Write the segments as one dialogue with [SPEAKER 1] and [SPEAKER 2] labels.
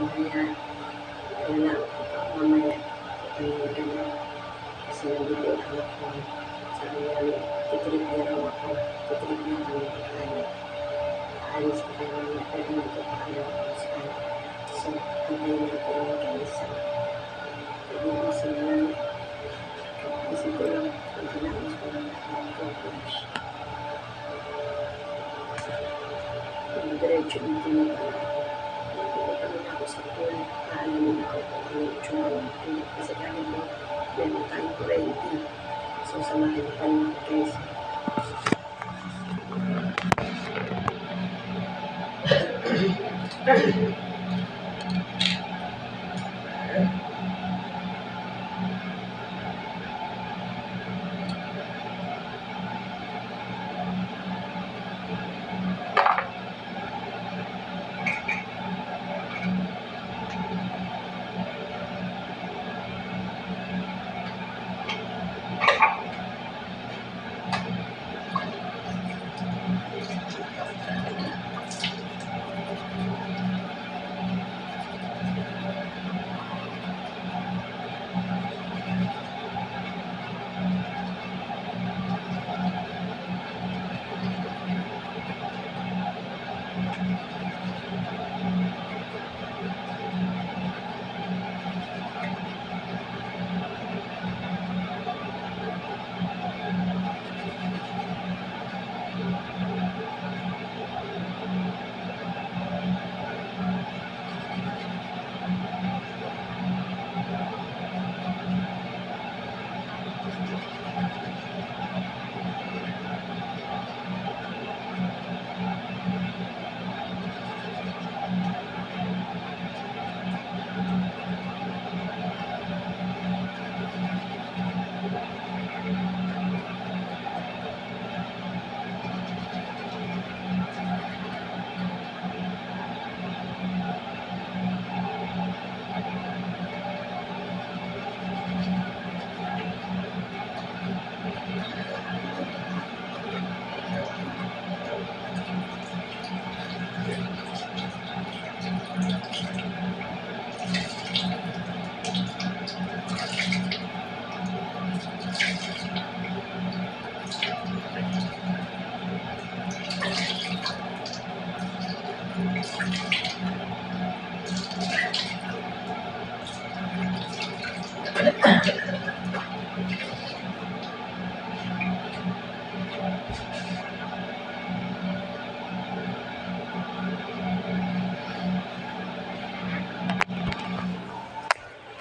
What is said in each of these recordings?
[SPEAKER 1] mamaya, ano lang, mamaya, ang ganap. Kasi nandito yung anak ko sabi niya, titrip niya raw ako, titrip niya kami pag-aano. Aalis pa kayo niya, pero magpapaano ako sa ano. So, pagkain niya ako ng kanisa. Hindi ko sila, kasi ko lang, pagkalakas ko lang lahat ko flash. Diretso dito na pala. Nagpunta rin ako sa pool, paalamin ako kung ano yung tsura ng. Kasi kaya mo, meron tayong 20 susunod na tayo mga guys. Thank you.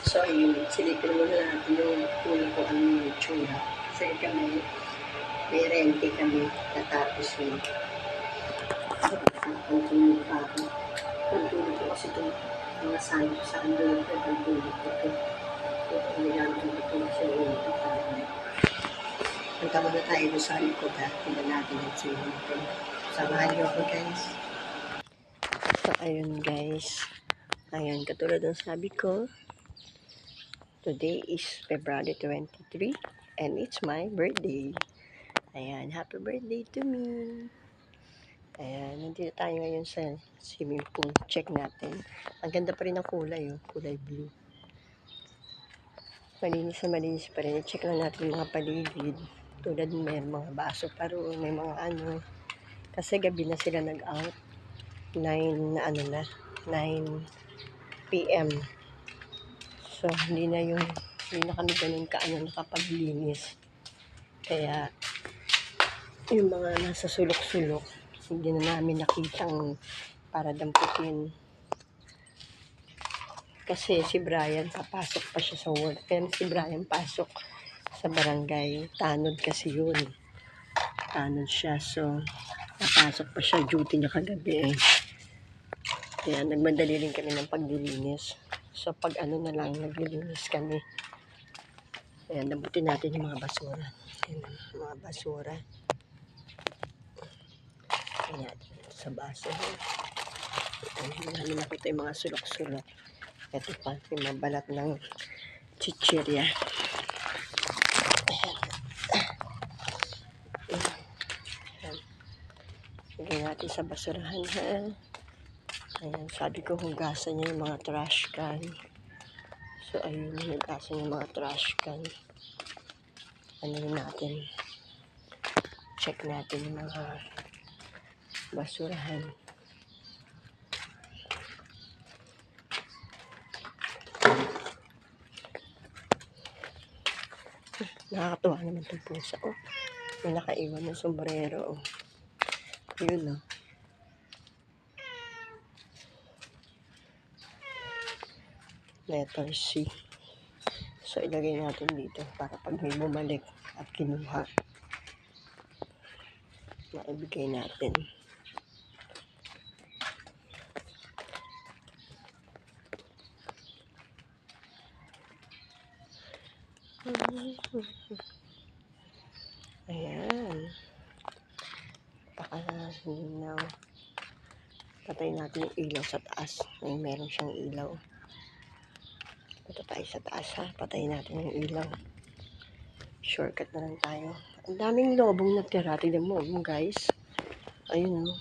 [SPEAKER 1] So, yun, silipin muna natin yung pool ko ano yung tsura. Kasi kami, may rente kami, tatapos yun. Ang tulog pa ako. Ang tulog ko kasi itong mga santo sa ang tulog ko, ang tulog ko ito. Ito ang nilalagay ko kasi yung Punta muna tayo sa likod ha. Tingnan natin ang swimming pool. Samahan niyo ako guys. So, ayun guys. Ayan, katulad ng sabi ko, Today is February 23 and it's my birthday. Ayan, happy birthday to me. Ayan, nandito tayo ngayon sa swimming pool. Check natin. Ang ganda pa rin ng kulay, oh. kulay blue. Malinis na malinis pa rin. Check lang natin mga paligid. Tulad may mga baso pa roon, may mga ano. Kasi gabi na sila nag-out. 9 na ano na, 9 p.m. So, hindi na yung, hindi na kami ganun kaano nakapaglinis. Kaya, yung mga nasa sulok-sulok, hindi na namin nakitang para damputin. Kasi si Brian, papasok pa siya sa work. Kaya si Brian pasok sa barangay. Tanod kasi yun. Tanod siya. So, napasok pa siya. Duty niya kagabi eh. Kaya nagmadali rin kami ng paglilinis. So, pag ano na lang, naglilinis kami.
[SPEAKER 2] Ayan, damputin natin yung mga basura. Ayan, mga basura. Ayan, sa baso. Ayan, namin nakita yung mga sulok-sulok. Ito pa, yung mga balat ng chichirya. Ayan. Lagyan natin sa basurahan, ha? Ayan, sabi ko hugasan niya yung mga trash can. So, ayun, hugasan yung mga trash can. Ano natin? Check natin yung mga basurahan. Nakakatuwa naman itong pusa. Oh, may nakaiwan ng sombrero. Oh. Yun, oh. Letter C. So, ilagay natin dito para pag may bumalik at kinuha, maibigay natin. Ayan. Pakalinaw. Patay natin yung ilaw sa taas. May meron siyang ilaw. Punta tayo sa taas ha. Patayin natin yung ilaw. Shortcut na lang tayo. Ang daming lobong natira. Tignan mo, mo guys. Ayun o.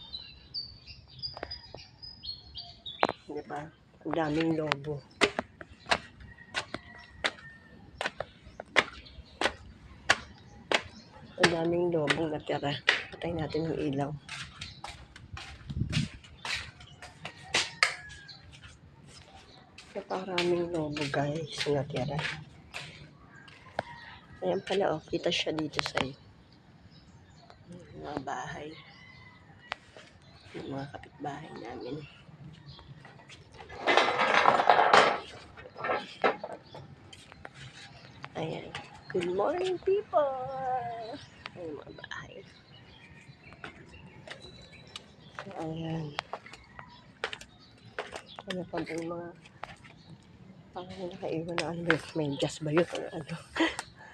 [SPEAKER 2] Diba? Ang daming lobo. Ang daming lobong natira. Patayin natin yung ilaw. Naparaming lobo guys. Natira. Ayan pala oh. Kita siya dito sa mga bahay. Yung mga kapitbahay namin. Ayan. Good morning people! Ayan mga bahay. Ayan. Ano pa ba yung mga parang may nakaiwan na ano, may gas ba yun? Ano?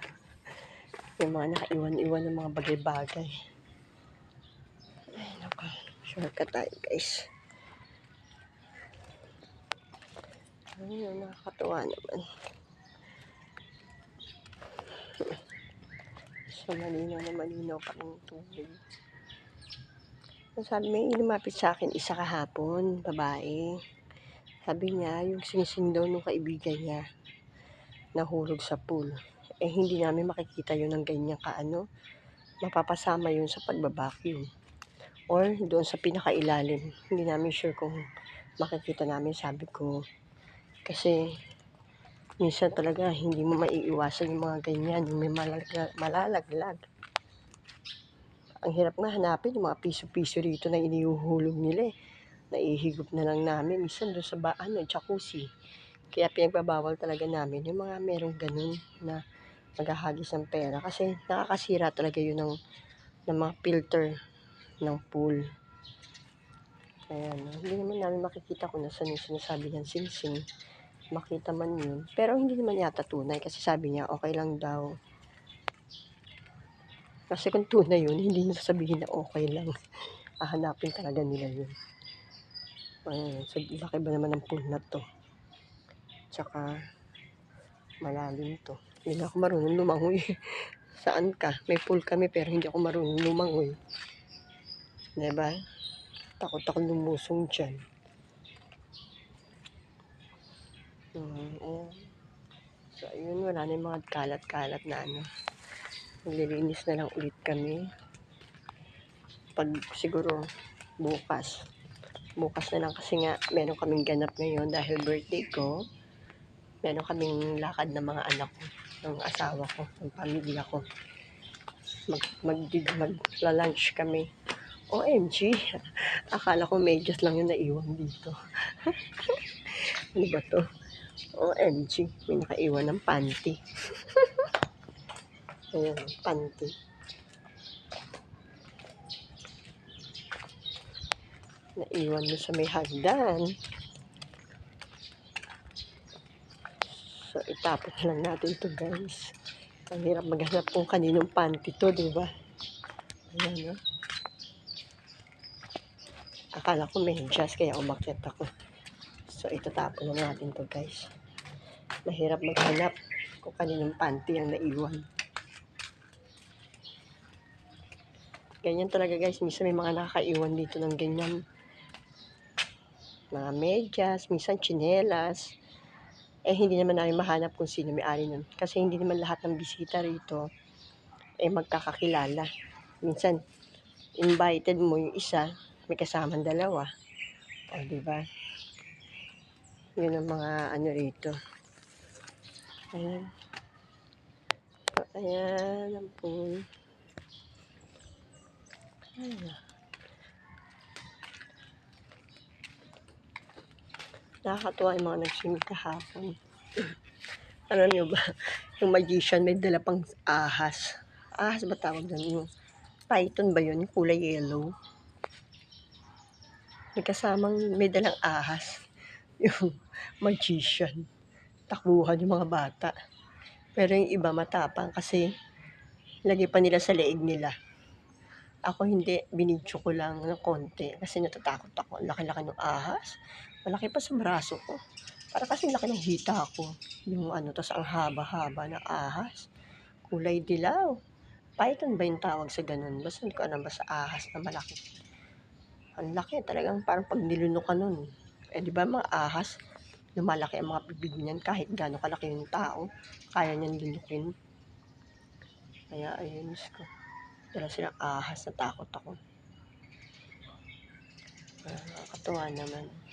[SPEAKER 2] yung mga nakaiwan-iwan ng mga bagay-bagay. Ay, naku. Shortcut tayo, guys. Ayun, nakakatuwa naman. So, malinaw na malinaw pa ng tubig. Sabi, may lumapit sa akin isa kahapon, babae. Sabi niya, yung sinising daw nung kaibigan niya, nahulog sa pool. Eh, hindi namin makikita yun ng ganyan kaano. Mapapasama yun sa pagbabacuum. Or doon sa pinakailalim. Hindi namin sure kung makikita namin, sabi ko. Kasi, minsan talaga hindi mo maiiwasan yung mga ganyan, yung may malalag, malalaglag. Ang hirap nga hanapin yung mga piso-piso rito na inihuhulog nila eh. Naihigop na lang namin. Minsan doon sa ba, ano, jacuzzi. Kaya pinagbabawal talaga namin yung mga merong ganun na naghahagis ng pera. Kasi nakakasira talaga yun ng, ng mga filter ng pool. Kaya no, hindi naman namin makikita kung nasa yung sinasabi niyang singsing. Makita man yun. Pero hindi naman yata tunay kasi sabi niya okay lang daw. Kasi kung tunay yun, hindi niya sasabihin na okay lang. Hahanapin talaga nila yun. Ayun, so laki ba naman ng pool na to? Tsaka, malalim to. Hindi ako marunong lumangoy. Saan ka? May pool kami pero hindi ako marunong lumangoy. Diba? Takot ako lumusong dyan. Hmm, ayan. So, ayun, wala na mga kalat-kalat na ano. Maglilinis na lang ulit kami. Pag siguro bukas. Bukas na lang kasi nga meron kaming ganap ngayon dahil birthday ko. Meron kaming lakad ng mga anak ko, ng asawa ko, ng pamilya ko. Mag, mag, magla-lunch kami. OMG, akala ko medyas lang yung naiwan dito. ano ba to? OMG, may nakaiwan ng panty. Ayan, panty. Naiwan mo sa may hagdan. So, itapon lang natin ito guys. Ang hirap maghanap kung kaninong panty to, di ba? Ayan, no? Akala ko medyas, kaya umakyat ako. So, itatapon na natin to, guys. Mahirap maghanap kung kaninong panty ang naiwan. Ganyan talaga, guys. Minsan may mga nakakaiwan dito ng ganyan. Mga medyas, minsan chinelas. Eh, hindi naman namin mahanap kung sino may-ari nun. Kasi hindi naman lahat ng bisita rito eh magkakakilala. Minsan, invited mo yung isa, may kasamang dalawa. O, di ba? Yun ang mga ano rito. Ayan. Ayan ang pool. Ayan. Nakakatuwa yung mga nag-swimming kahapon. Alam niyo ba, yung magician may dala pang ahas. Ahas ba tawag doon? Yung python ba yun? Kulay yellow. May kasamang may dalang ahas. Yung magician. Takbuhan yung mga bata. Pero yung iba matapang kasi lagi pa nila sa leeg nila. Ako hindi, binidyo ko lang ng konti kasi natatakot ako. Laki-laki ng ahas. Malaki pa sa braso ko. Para kasi laki ng hita ko. Yung ano, tas ang haba-haba na ahas. Kulay dilaw. Python ba yung tawag sa ganun? Basta hindi ko alam basta ahas na malaki. Ang laki talagang parang pag nilunok ka nun. Eh di ba mga ahas, lumalaki ang mga bibig niyan kahit gaano kalaki yung tao. Kaya niyan lunukin. Kaya ayun, Diyos ko. Dala silang ahas na takot ako. Ah, Nakakatuwa naman.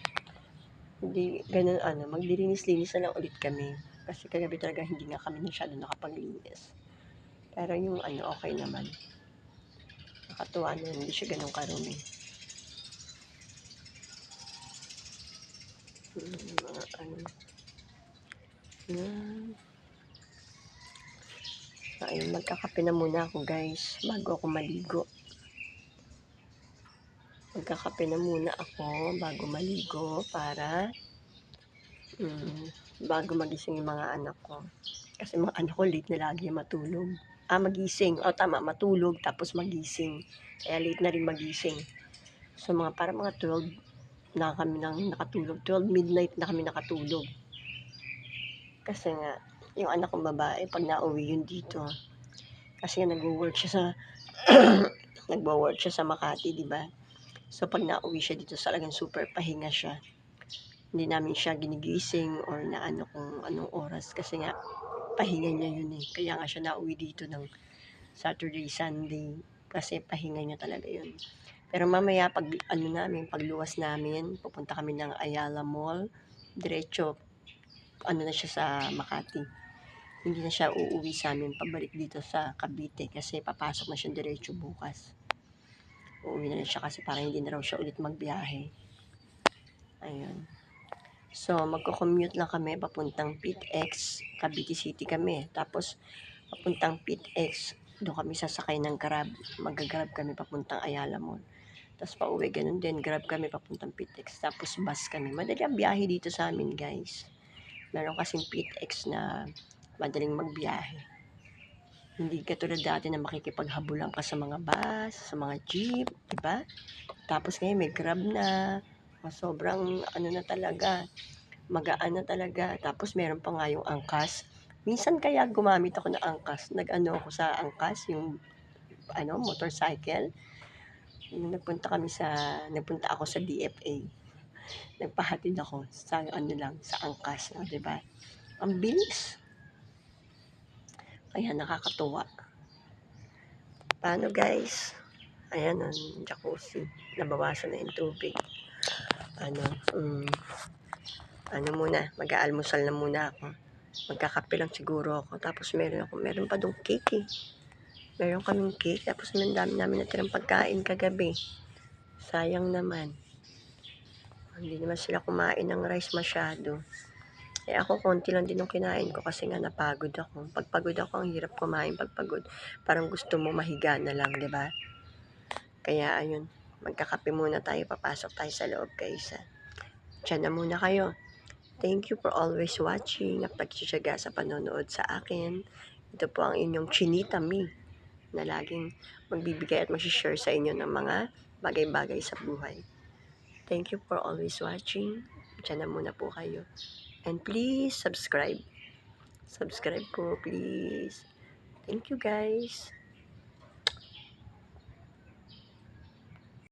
[SPEAKER 2] Hindi, ganun ano, maglilinis-linis na lang ulit kami. Kasi kagabi talaga hindi nga kami masyado nakapaglinis. Pero yung ano, okay naman. Nakatuwa na hindi siya ganun karumi. Hmm, mga ano. So, ayun, magkakape na muna ako guys, bago ako maligo. Magkakape na muna ako bago maligo para mm, bago magising yung mga anak ko. Kasi mga anak ko late na lagi matulog. Ah, magising. O tama, matulog tapos magising. Kaya late na rin magising. So mga para mga 12 na kami nang nakatulog. 12 midnight na kami nakatulog. Kasi nga, yung anak kong babae, pag nauwi yun dito, kasi nag-work siya sa, nag-work siya sa Makati, di ba? So, pag nauwi siya dito, talagang super pahinga siya. Hindi namin siya ginigising or na ano kung anong oras. Kasi nga, pahinga niya yun eh. Kaya nga siya nauwi dito ng Saturday, Sunday. Kasi pahinga niya talaga yun. Pero mamaya, pag ano namin, pagluwas namin, pupunta kami ng Ayala Mall. Diretso, ano na siya sa Makati. Hindi na siya uuwi sa amin pabalik dito sa Cavite kasi papasok na siya diretso bukas. Uuwi na rin siya kasi para hindi na raw siya ulit magbiyahe. Ayun. So, magko-commute lang kami papuntang PITX, Cavite City kami. Tapos, papuntang PITX, doon kami sasakay ng grab. Mag-grab kami papuntang Ayala Mall. Tapos pauwi, ganun din. Grab kami papuntang PITX. Tapos bus kami. Madali ang biyahe dito sa amin, guys. Meron kasing PITX na madaling magbiyahe. Hindi katulad dati na makikipaghabulan ka sa mga bus, sa mga jeep, di ba? Tapos ngayon may grab na. Sobrang ano na talaga. Magaan na talaga. Tapos meron pa nga yung angkas. Minsan kaya gumamit ako ng angkas. Nag-ano ako sa angkas, yung ano, motorcycle. Nagpunta kami sa, nagpunta ako sa DFA. Nagpahatid ako sa ano lang, sa angkas, di ba? Ang bilis. Kaya nakakatuwa. Paano guys? Ayan ang jacuzzi. Nabawasan na yung tubig. Ano, um, ano muna, mag-aalmusal na muna ako. Magkakape lang siguro ako. Tapos meron ako, meron pa dong cake eh. Meron kaming cake. Tapos may dami namin natirang pagkain kagabi. Sayang naman. Hindi naman sila kumain ng rice masyado. Eh ako, konti lang din yung kinain ko kasi nga napagod ako. Pagpagod ako, ang hirap kumain pagpagod. Parang gusto mo mahiga na lang, di ba? Kaya ayun, magkakape muna tayo, papasok tayo sa loob guys. ha. Diyan na muna kayo. Thank you for always watching at pagtsitsaga sa panonood sa akin. Ito po ang inyong Chinita Mi na laging magbibigay at mag-share sa inyo ng mga bagay-bagay sa buhay. Thank you for always watching. Diyan na muna po kayo. And please subscribe. Subscribe po, please. Thank you guys.